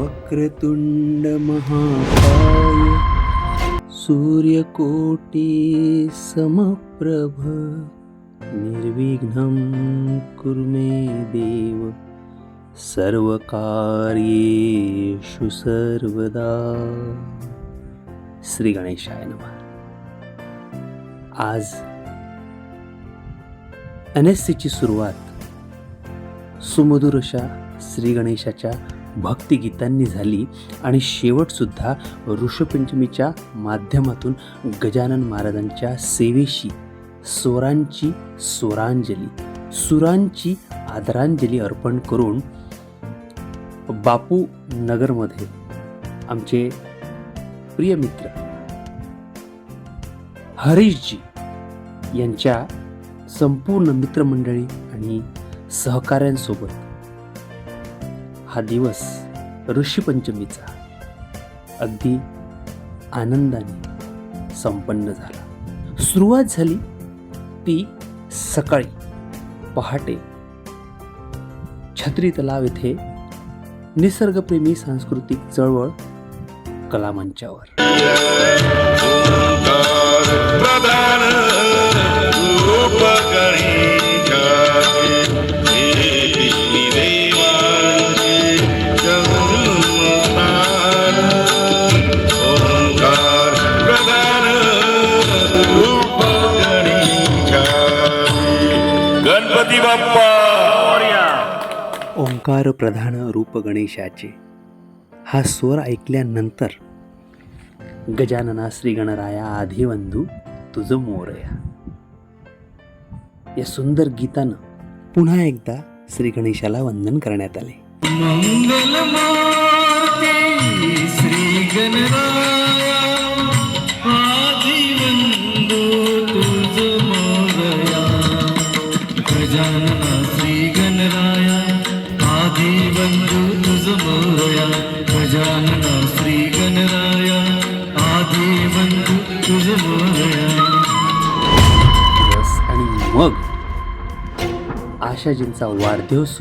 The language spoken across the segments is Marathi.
वक्रतुण्ड महाकाय सूर्यकोटि समप्रभ निर्विघ्नं कुरु मे देव। सर्वकार्येषु सर्वदा। श्री गणेशाय नमः। आज एन एस सीची सुरुवात सुमधुर अशा श्री गणेशाच्या भक्तिगीतांनी झाली आणि शेवटसुद्धा ऋषपंचमीच्या माध्यमातून गजानन महाराजांच्या सेवेशी स्वरांची स्वरांजली सुरांची आदरांजली अर्पण करून बापू नगरमध्ये आमचे प्रिय मित्र हरीशजी यांच्या संपूर्ण मित्रमंडळी आणि सहकाऱ्यांसोबत हा दिवस ऋषीपंचमीचा अगदी आनंदाने संपन्न झाला. सुरुवात झाली ती सकाळी पहाटे छत्री तलाव येथे निसर्गप्रेमी सांस्कृतिक चळवळ कलामंचावर. बाप्पा ओंकार प्रधान रूप गणेशाचे हा स्वर ऐकल्यानंतर गजानना श्री गणराया आधिवंधू तुझ मोरया या सुंदर गीतानं पुन्हा एकदा श्री गणेशाला वंदन करण्यात आले श्री गणराया बंधू तुझ मोरया गजानना श्री गणराया आदिवंदो तुझ मोरया दिवस आणि मग आशाजींचा वाढदिवस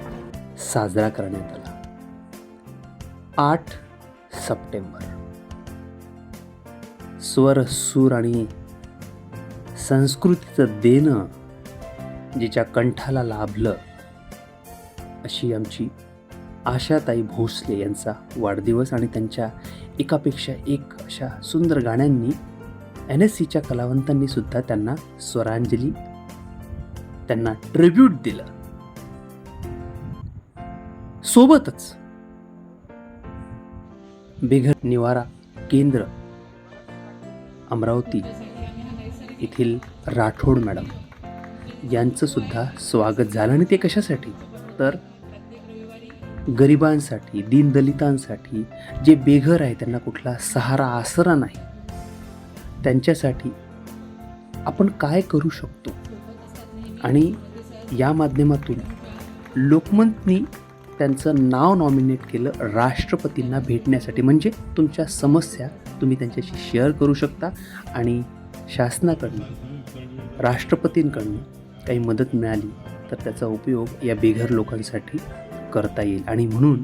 साजरा करण्यात आला. आठ सप्टेंबर. स्वर सूर आणि संस्कृतीचं देणं जिच्या कंठाला लाभलं अशी आमची आशाताई भोसले यांचा वाढदिवस आणि त्यांच्या एकापेक्षा एक अशा सुंदर गाण्यांनी एन एस सीच्या कलावंतांनी सुद्धा त्यांना स्वरांजली त्यांना ट्रिब्यूट दिलं. सोबतच बेघर निवारा केंद्र अमरावती येथील राठोड मॅडम यांचं सुद्धा स्वागत झालं. आणि ते कशासाठी? तर गरिबांसाठी दीनदलितांसाठी जे बेघर आहे त्यांना कुठला सहारा आसरा नाही. त्यांच्यासाठी आपण काय करू शकतो? आणि या माध्यमातून लोकमतनी त्यांचं नाव नॉमिनेट केलं राष्ट्रपतींना भेटण्यासाठी. म्हणजे तुमच्या समस्या तुम्ही त्यांच्याशी शेअर करू शकता आणि शासनाकडनं राष्ट्रपतींकडनं काही मदत मिळाली तर त्याचा उपयोग या बेघर लोकांसाठी करता येईल. आणि म्हणून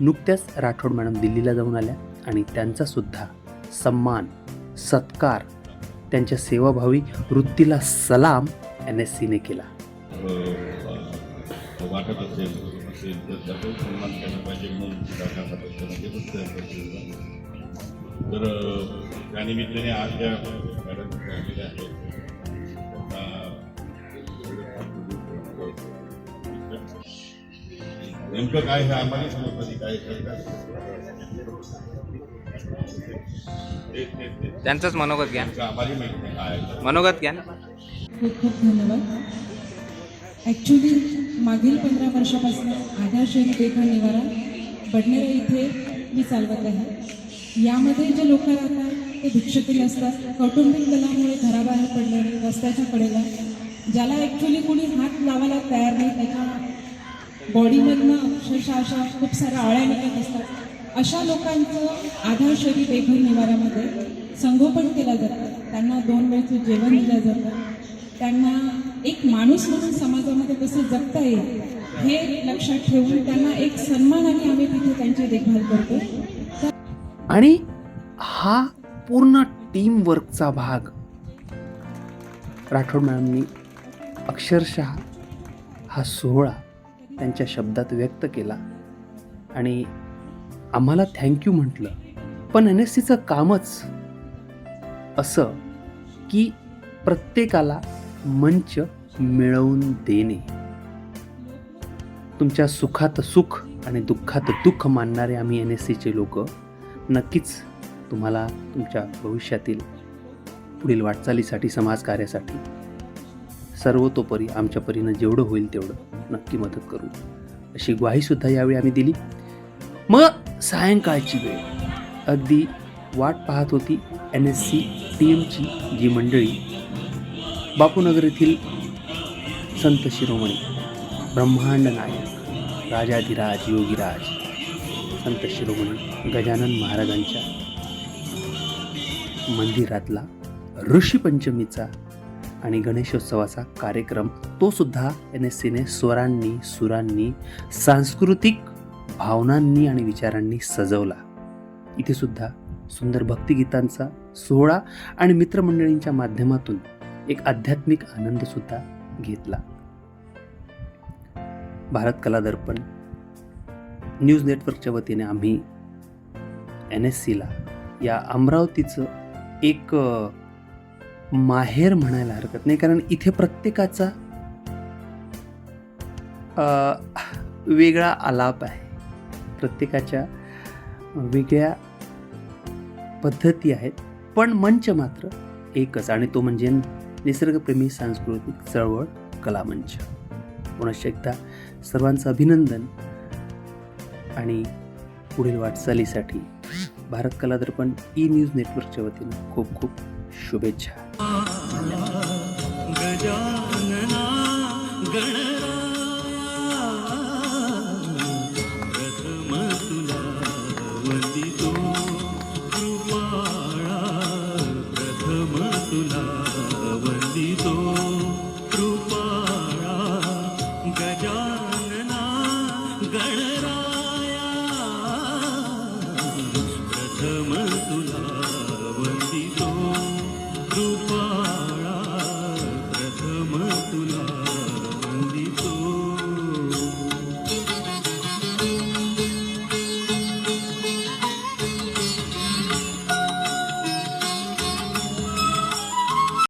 नुकत्याच राठोड मॅडम दिल्लीला जाऊन आल्या आणि त्यांचासुद्धा सन्मान सत्कार त्यांच्या सेवाभावी वृत्तीला सलाम एन एस सीने केला. वाटत असेल असेल तर त्याचा सन्मान केला पाहिजे म्हणून म्हणजे तर त्यानिमित्ताने आज ज्या मॅडम आहेत नेमकं काय हे आम्हाला समजतं नाही काय त्यांचंच मनोगत घ्या. नेमकं आम्हाला माहिती नाही काय आहे. मनोगत घ्या. खूप खूप धन्यवाद. ॲक्च्युली मागील पंधरा वर्षापासून आधारशैली देखा निवारा बडनेरा इथे मी चालवत आहे. यामध्ये जे लोक राहतात ते भिक्षुकील असतात कौटुंबिक दलामुळे घराबाहेर पडलेले रस्त्याच्या कडेला ज्याला ॲक्च्युली कोणी हात लावायला तयार नाही त्याच्या बॉडीमधनं अक्षरशः अशा खूप साऱ्या आळ्या निघत असतात. अशा लोकांचं आधारशैली बेघर निवाऱ्यामध्ये संगोपन केलं जातं. त्यांना दोन वेळचं जेवण दिलं जातं. त्यांना एक माणूस म्हणून समाजामध्ये कसं जगता येईल हे लक्षात ठेवून त्यांना एक सन्मानाने आम्ही तिथे त्यांची देखभाल करतो. आणि हा पूर्ण टीमवर्कचा भाग. राठोड मॅडमनी अक्षरशः हा सोहळा त्यांच्या शब्दात व्यक्त केला. आणि आम्हाला थँक्यू म्हटलं. पण एन एस सीचं कामच असं की प्रत्येकाला मंच मिळवून देणे. तुमच्या सुखात सुख आणि दुःखात दुःख मानणारे आम्ही एन एस सीचे लोक. नक्कीच तुम्हाला तुमच्या भविष्यातील पुढील वाटचालीसाठी समाजकार्यासाठी सर्वतोपरी आमच्या परीनं जेवढं होईल तेवढं. नक्की मदत करू. अशी ग्वाहीसुद्धा यावेळी आम्ही दिली. मग सायंकाळची वेळ. अगदी वाट पाहत होती एन एस सी टी एमची जी मंडळी बापूनगर येथील संत शिरोमणी ब्रह्मांड नायक राजाधिराज योगीराज संत शिरोमणी गजानन महाराजांच्या मंदिरातला ऋषीपंचमीचा आणि गणेशोत्सवाचा कार्यक्रम तो सुद्धा एन एस सीने स्वरांनी सुरांनी सांस्कृतिक भावनांनी आणि विचारांनी सजवला. इथे सुद्धा सुंदर भक्तिगीतांचा सोहळा आणि मित्रमंडळींच्या माध्यमातून एक आध्यात्मिक आनंद सुद्धा घेतला. भारत कला दर्पण न्यूज नेटवर्कच्या वतीने आम्ही एन एस सीला या अमरावतीचं एक माहेर म्हणायला हरकत नाही कारण इथे प्रत्येकाचा वेगळा आलाप आहे. प्रत्येकाच्या वेगळ्या पद्धती आहेत पण मंच मात्र एकच आणि तो म्हणजे निसर्गप्रेमी सांस्कृतिक चळवळ कलामंच. पुनश्च एकदा सर्वांचं अभिनंदन आणि पुढील वाटचालीसाठी भारत कला दर्पण ई न्यूज नेटवर्कच्या वतीनं खूप खूप शुभेच्छा. गजानना गण